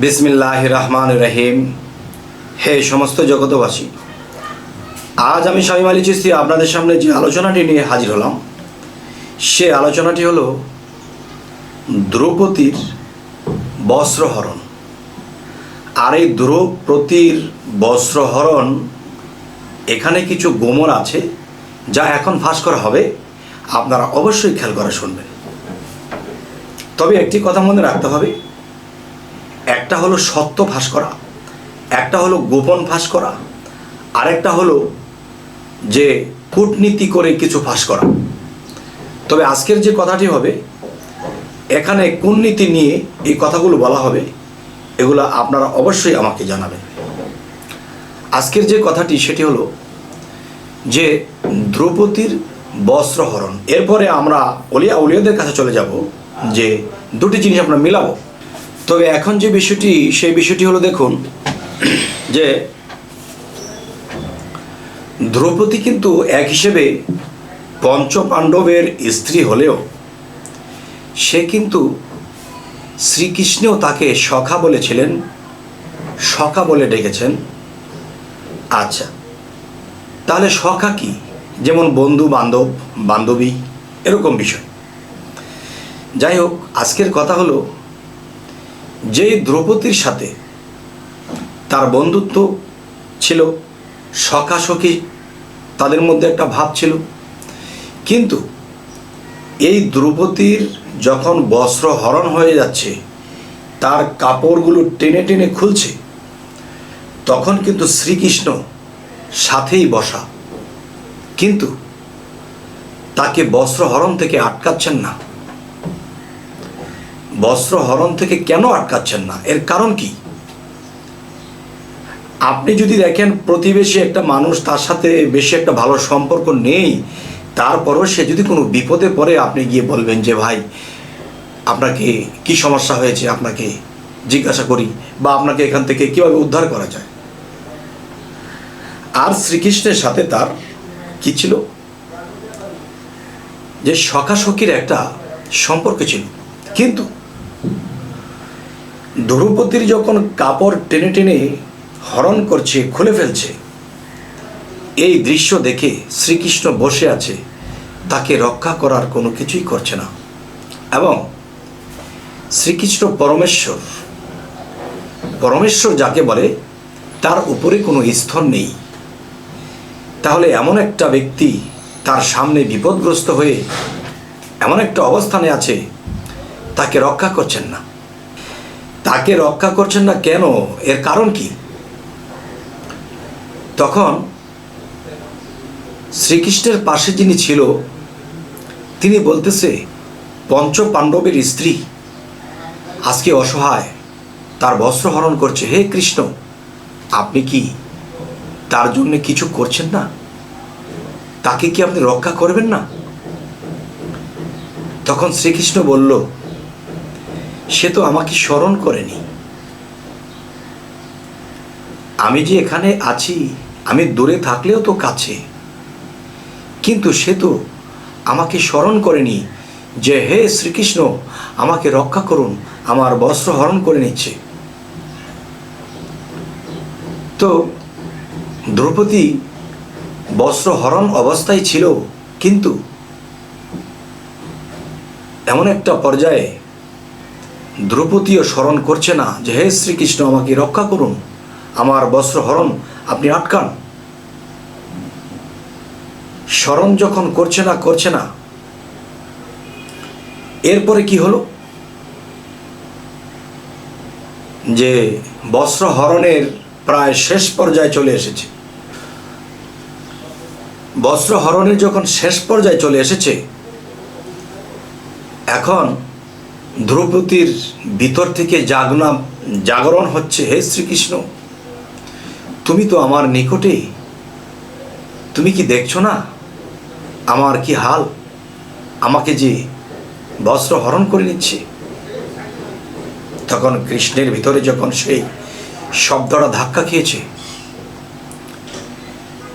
বিসমিল্লাহ রহমান রহিম হে সমস্ত জগতবাসী আজ আমি স্বামী আলী চিস্তি আপনাদের সামনে যে আলোচনাটি নিয়ে হাজির হলাম, সে আলোচনাটি হলো দ্রৌপদীর বস্ত্রহরণ। আর এই দ্রৌপদীর বস্ত্রহরণ, এখানে কিছু গোমর আছে যা এখন ফাঁস করা হবে। আপনারা অবশ্যই খেয়াল করে শুনবেন। তবে একটি কথা মনে রাখতে হবে একটা হলো সত্য ফাঁস করা, একটা হলো গোপন ফাঁস করা, আরেকটা হলো যে কূটনীতি করে কিছু ফাঁস করা। তবে আজকের যে কথাটি হবে, এখানে কূটনীতি নিয়ে এই কথাগুলো বলা হবে, এগুলো আপনারা অবশ্যই আমাকে জানাবেন। আজকের যে কথাটি সেটি হলো যে দ্রৌপদীর বস্ত্রহরণ এরপরে আমরা অলিয়া উলিয়াদের কাছে চলে যাব যে দুটি জিনিস আমরা মিলাবো। তবে এখন যে বিষয়টি, সেই বিষয়টি হলো দেখুন, যে দ্রৌপদী কিন্তু এক হিসেবে পঞ্চ পাণ্ডবের স্ত্রী হলেও সে কিন্তু শ্রীকৃষ্ণও তাকে সখা বলেছিলেন, সখা বলে ডেকেছেন। আচ্ছা তাহলে সখা কি? যেমন বন্ধু, বান্ধব, বান্ধবী, এরকম বিষয়। যাই হোক, আজকের কথা হলো যে দ্রৌপদীর সাথে তার বন্ধুত্ব ছিল সখাসখি তাদের মধ্যে একটা ভাব ছিল। কিন্তু এই দ্রৌপদীর যখন বস্ত্র হরণ হয়ে যাচ্ছে, তার কাপড়গুলো টেনে টেনে খুলছে, তখন কিন্তু শ্রীকৃষ্ণ সাথেই বসা। কিন্তু তাকে বস্ত্র হরণ থেকে আটকাচ্ছেন না। বস্ত্র হরণ থেকে কেন আটকাচ্ছেন না? এর কারণ কি? আপনি যদি দেখেন, প্রতিবেশী একটা মানুষ তার সাথে বেশি একটা ভালো সম্পর্ক নেই, তারপরও সে যদি কোনো বিপদে পড়ে, আপনি গিয়ে বলবেন যে, ভাই, আপনাকে কি সমস্যা হয়েছে? আপনাকে জিজ্ঞাসা করি বা আপনাকে এখান থেকে কীভাবে উদ্ধার করা যায়? আর শ্রীকৃষ্ণের সাথে তার কি ছিল? যে সখাসখির একটা সম্পর্ক ছিল। কিন্তু দ্রৌপদীর যখন কাপড় টেনে টেনে হরণ করছে, খুলে ফেলছে, এই দৃশ্য দেখে শ্রীকৃষ্ণ বসে আছে। তাকে রক্ষা করার কোনো কিছুই করছে না। এবং শ্রীকৃষ্ণ পরমেশ্বর পরমেশ্বর যাকে বলে, তার উপরে কোনো স্থল নেই। তাহলে এমন একটা ব্যক্তি তার সামনে বিপদগ্রস্ত হয়ে এমন একটা অবস্থানে আছে, তাকে রক্ষা করছেন না। তাকে রক্ষা করছেন না কেন? এর কারণ কি? তখন শ্রীকৃষ্ণের পাশে যিনি ছিল, তিনি বলতেছে পঞ্চ পাণ্ডবের স্ত্রী আজকে অসহায়, তার বস্ত্র হরণ করছে। হে কৃষ্ণ, আপনি কি তার জন্য কিছু করছেন না? তাকে কি আপনি রক্ষা করবেন না? তখন শ্রীকৃষ্ণ বলল সে তো আমাকে স্মরণ করেনি। আমি যে এখানে আছি, আমি দূরে থাকলেও তো কাছে। কিন্তু সে তো আমাকে স্মরণ করেনি যে, হে শ্রীকৃষ্ণ, আমাকে রক্ষা করুন, আমার বস্ত্র হরণ করে নিচ্ছে। তো দ্রৌপদী বস্ত্র হরণ অবস্থায় ছিল, কিন্তু এমন একটা পর্যায়ে দ্রৌপদীও স্মরণ করছে না যে হে শ্রীকৃষ্ণ, আমাকে রক্ষা করুন। আমার বস্ত্র হরণ, আপনি আটকান। স্মরণ যখন করছে না করছে না, এরপরে কি হলো? যে বস্ত্র হরণের প্রায় শেষ পর্যায়ে চলে এসেছে। বস্ত্র হরণের যখন শেষ পর্যায়ে চলে এসেছে, এখন দ্রৌপদীর ভিতর থেকে জাগনা, জাগরণ হচ্ছে, হে শ্রীকৃষ্ণ, তুমি তো আমার নিকটে, তুমি কি দেখছ না আমার কি হাল? আমাকে যে বস্ত্র হরণ করে নিচ্ছে। তখন কৃষ্ণের ভিতরে যখন সেই শব্দটা ধাক্কা খেয়েছে,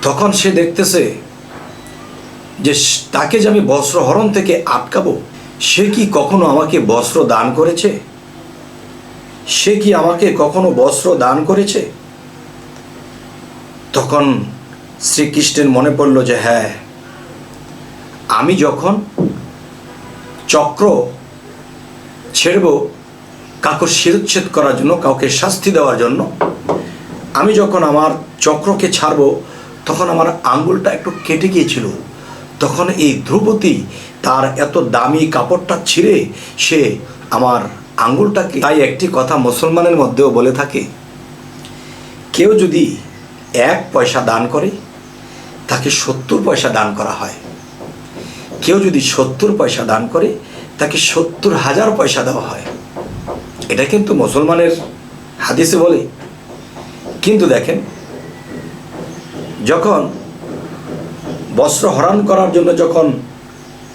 তখন সে দেখতেছে যে তাকে যে আমি বস্ত্র হরণ থেকে আটকাবো সে কি কখনো আমাকে বস্ত্র দান করেছে? সে কি আমাকে কখনো বস্ত্র দান করেছে? তখন শ্রীকৃষ্ণের মনে পড়ল যে হ্যাঁ আমি যখন চক্র ছেড়ব কাকুর শিরোচ্ছেদ করার জন্য, কাউকে শাস্তি দেওয়ার জন্য, আমি যখন আমার চক্রকে ছাড়ব, তখন আমার আঙ্গুলটা একটু কেটে গিয়েছিল। তখন এই ধ্রুপদী তার এত দামি কাপড়টা ছিঁড়ে সে আমার আঙ্গুলটাকে তাই একটি কথা মুসলমানের মধ্যেও বলে থাকে, কেউ যদি এক পয়সা দান করে, তাকে সত্তর পয়সা দান করা হয়। কেউ যদি সত্তর পয়সা দান করে, তাকে সত্তর হাজার পয়সা দেওয়া হয়। এটা কিন্তু মুসলমানের হাদিসে বলে। কিন্তু দেখেন, যখন বস্ত্র হরণ করার জন্য যখন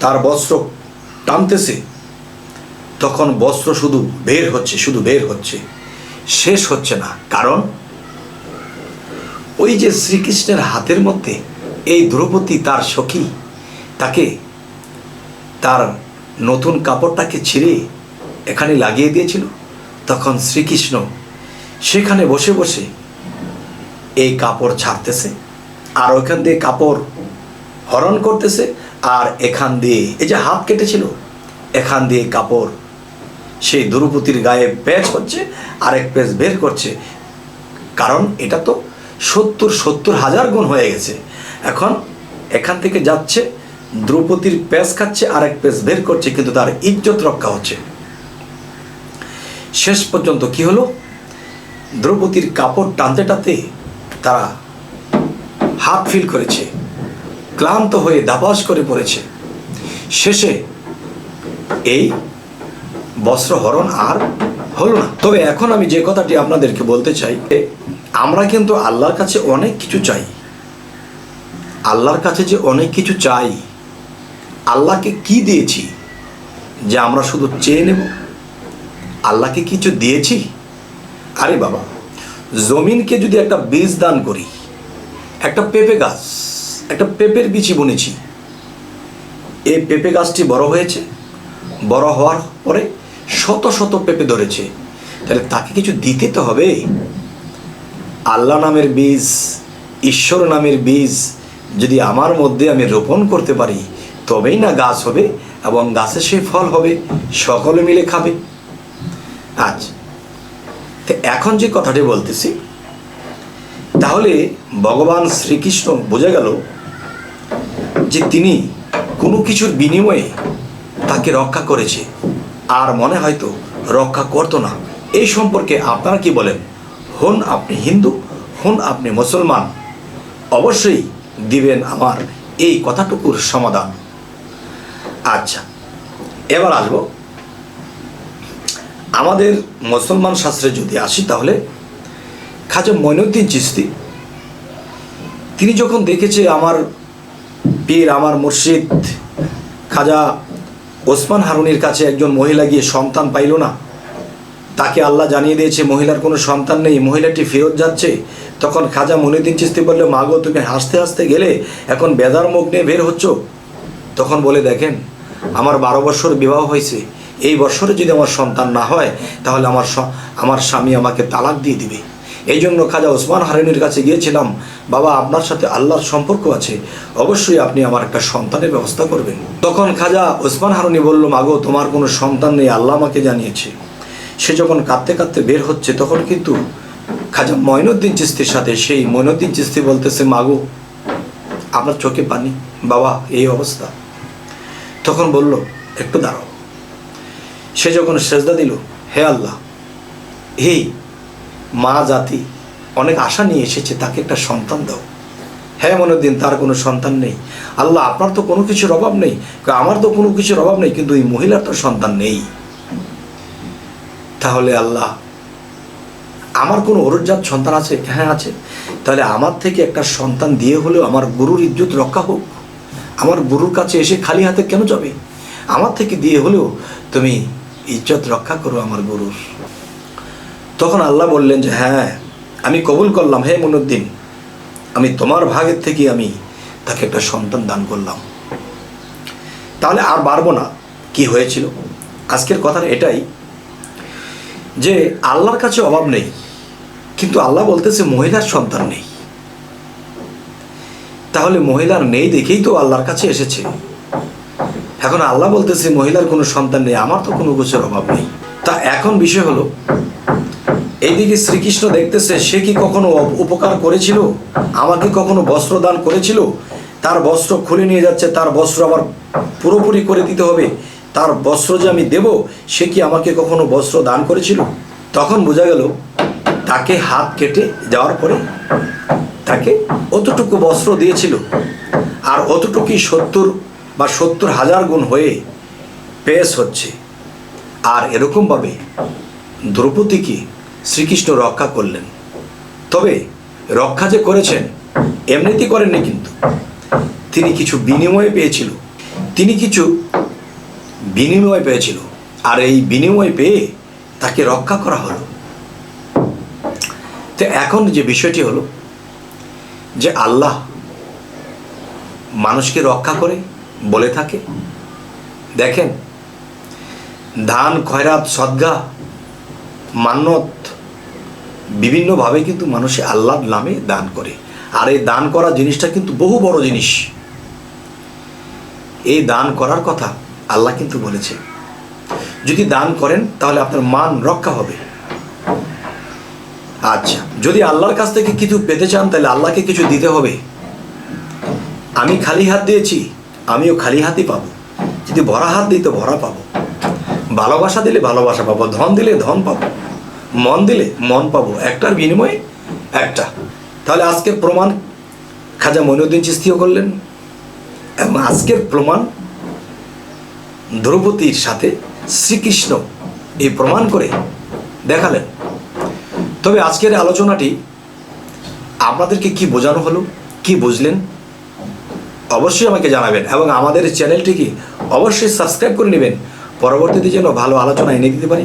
তার বস্ত্র টানতেছে, তখন বস্ত্র শুধু বের হচ্ছে, শুধু বের হচ্ছে, শেষ হচ্ছে না। কারণ ওই যে শ্রীকৃষ্ণের হাতের মধ্যে এই দ্রৌপদী তার সখী, তাকে তার নতুন কাপড়টাকে ছিঁড়ে এখানে লাগিয়ে দিয়েছিল, তখন শ্রীকৃষ্ণ সেখানে বসে বসে এই কাপড় ছাড়তেছে, আর ওইখান দিয়ে কাপড় হরণ করতেছে আর এখান দিয়ে এই যে হাত কেটেছিল, এখান দিয়ে কাপড়, সেই দ্রৌপদীর গায়ে প্যাচ হচ্ছে, আরেক প্যাচ বের করছে। কারণ এটা তো সত্তর সত্তর হাজার গুণ হয়ে গেছে। এখন এখান থেকে যাচ্ছে, দ্রৌপদীর প্যাচ খাচ্ছে, আরেক প্যাচ বের করছে, কিন্তু তার ইজ্জত রক্ষা হচ্ছে। শেষ পর্যন্ত কি হলো? দ্রৌপদীর কাপড় টানতে টানতে তারা হাত ফিল করেছে। ক্লান্ত হয়ে দাবাস করে পড়েছে। শেষে এই বস্ত্রহরণ আর হলো না। তবে এখন আমি যে কথাটি আপনাদেরকে বলতে চাই আমরা কিন্তু আল্লাহর কাছে অনেক কিছু চাই। আল্লাহর কাছে যে অনেক কিছু চাই, আল্লাহকে কি দিয়েছি যে আমরা শুধু চেয়ে নেব? আল্লাহকে কিছু দিয়েছি? আরে বাবা, জমিনকে যদি একটা বীজ দান করি, একটা পেঁপে গাছ একটা পেঁপের বিচি বুনেছি। এই পেঁপে গাছটি বড় হয়েছে, বড় হওয়ার পরে শত শত পেঁপে ধরেছে। তাহলে তাকে কিছু দিতে তো হবে। আল্লাহ নামের বীজ, ঈশ্বর নামের বীজ যদি আমার মধ্যে আমি রোপণ করতে পারি, তবেই না গাছ হবে এবং গাছে সেই ফল হবে, সকলে মিলে খাবে। আচ্ছা তো এখন যে কথাটি বলতেছি, তাহলে ভগবান শ্রীকৃষ্ণ বোঝা গেল যে তিনি কোনো কিছুর বিনিময়ে তাকে রক্ষা করেছে। আর মনে হয়তো রক্ষা করতো না। এই সম্পর্কে আপনারা কি বলেন? হন আপনি হিন্দু, হন আপনি মুসলমান। অবশ্যই দিবেন আমার এই কথাটুকুর সমাধান। আচ্ছা এবার আসব। আমাদের মুসলমান শাস্ত্রে যদি আসি তাহলে, খাজা মইনুদ্দিন চিস্তি তিনি যখন দেখেছে আমার পীর আমার মুর্শিদ খাজা ওসমান হারুনির কাছে একজন মহিলা গিয়ে সন্তান পাইল না। তাকে আল্লাহ জানিয়ে দিয়েছে, মহিলার কোনো সন্তান নেই, মহিলাটি ফেরত যাচ্ছে। তখন খাজা মনিউদ্দিন চিস্তি বললে মাগো তুমি হাসতে হাসতে গেলে এখন বেদার মুখ নিয়ে বের হচ্ছ? তখন বলে, দেখেন, আমার বারো বছর বিবাহ হয়েছে। এই বছরে যদি আমার সন্তান না হয়, তাহলে আমার আমার স্বামী আমাকে তালাক দিয়ে দিবে। এই জন্য খাজা ওসমান হারিনের কাছে গিয়েছিলাম, বাবা, আপনার সাথে আল্লাহর সম্পর্ক আছে, অবশ্যই আপনি আমার একটা সন্তানের ব্যবস্থা করবেন। তখন খাজা ওসমান হারুনি বলল, মাগো, তোমার কোনো সন্তান নেই, আল্লাহ আমাকে জানিয়েছে। সে যখন কাঁদতে কাঁদতে বের হচ্ছে, তখন কিন্তু খাজা ময়নুদ্দিন চিস্তির সাথে সেই ময়নুদ্দিন চিস্তি বলতেছে, মাগো, আপনার চোখে পানি, বাবা, এই অবস্থা। তখন বলল, একটু দাঁড়াও। সে যখন সেজদা দিল, হে আল্লাহ, এই মা জাতি অনেক আশা নিয়ে এসেছে, তাকে একটা সন্তান দাও। হ্যাঁ মনুদ্দিন, তার কোনো সন্তান নেই। আল্লাহ, আপনার তো কোনো কিছুর অভাব নেই। আমার তো কোনো কিছুর অভাব নেই, কিন্তু এই মহিলার তো সন্তান নেই। তাহলে আল্লাহ, আমার কোনো অরুজাত সন্তান আছে? হ্যাঁ আছে। তাহলে আমার থেকে একটা সন্তান দিয়ে হলেও আমার গুরুর ইজ্জত রক্ষা হোক। আমার গুরুর কাছে এসে খালি হাতে কেন যাবে? আমার থেকে দিয়ে হলেও তুমি ইজ্জত রক্ষা করো আমার গুরুর। তখন আল্লাহ বললেন যে হ্যাঁ আমি কবুল করলাম, হে মনুদ্দিন। আমি তোমার ভাগের থেকে আমি তাকে একটা সন্তান দান করলাম। তাহলে আর বাড়বো না। কি হয়েছিল? আজকের কথা এটাই যে, আল্লাহর কাছে অভাব নেই, কিন্তু আল্লাহ বলতেছে মহিলার সন্তান নেই। তাহলে মহিলার নেই দেখেই তো আল্লাহর কাছে এসেছে। এখন আল্লাহ বলতেছে মহিলার কোনো সন্তান নেই, আমার তো কোনো কিছুর অভাব নেই। তা এখন বিষয় হলো এইদিকে শ্রীকৃষ্ণ দেখতেছে, সে কি কখনো উপকার করেছিল? আমাকে কখনো বস্ত্র দান করেছিল? তার বস্ত্র খুলে নিয়ে যাচ্ছে, তার বস্ত্র আবার পুরোপুরি করে দিতে হবে। তার বস্ত্র যে আমি দেব, সে কি আমাকে কখনো বস্ত্র দান করেছিল? তখন বোঝা গেল, তাকে হাত কেটে যাওয়ার পরে তাকে অতটুকু বস্ত্র দিয়েছিল। আর অতটুকুই সত্তর বা সত্তর হাজার গুণ হয়ে পেশ হচ্ছে। আর এরকমভাবে দ্রৌপদীকে শ্রীকৃষ্ণ রক্ষা করলেন। তবে রক্ষা যে করেছেন এমনিতে করেননি কিন্তু। তিনি কিছু বিনিময় পেয়েছিল। তিনি কিছু বিনিময় পেয়েছিল। আর এই বিনিময় পেয়ে তাকে রক্ষা করা হলো। তো এখন যে বিষয়টি হলো, যে আল্লাহ মানুষকে রক্ষা করে বলে থাকে। দেখেন ধান খয়রাত, সদ্গা, মান্যত বিভিন্নভাবে কিন্তু মানুষে আল্লাহর নামে দান করে। আর এই দান করা জিনিসটা কিন্তু বহু বড় জিনিস। এই দান করার কথা আল্লাহ কিন্তু বলেছে। যদি দান করেন, তাহলে আপনার মান রক্ষা হবে। আচ্ছা যদি আল্লাহর কাছ থেকে কিছু পেতে চান, তাহলে আল্লাহকে কিছু দিতে হবে। আমি খালি হাত দিয়েছি, আমিও খালি হাতই পাবো। যদি ভরা হাত দিই, তো ভরা পাবো। ভালোবাসা দিলে ভালোবাসা পাবো, ধন দিলে ধন পাবো। মন দিলে মন পাবো। একটার বিনিময়ে একটা। তাহলে আজকের প্রমাণ খাজা মইনুদ্দিন চিস্তিও করলেন। এবং আজকের প্রমাণ দ্রৌপদীর সাথে শ্রীকৃষ্ণ এই প্রমাণ করে দেখালেন। তবে আজকের আলোচনাটি আপনাদেরকে কি বোঝানো হলো, কি বুঝলেন, অবশ্যই আমাকে জানাবেন। এবং আমাদের চ্যানেলটিকে অবশ্যই সাবস্ক্রাইব করে নেবেন। পরবর্তীতে যেন ভালো আলোচনা এনে দিতে পারি।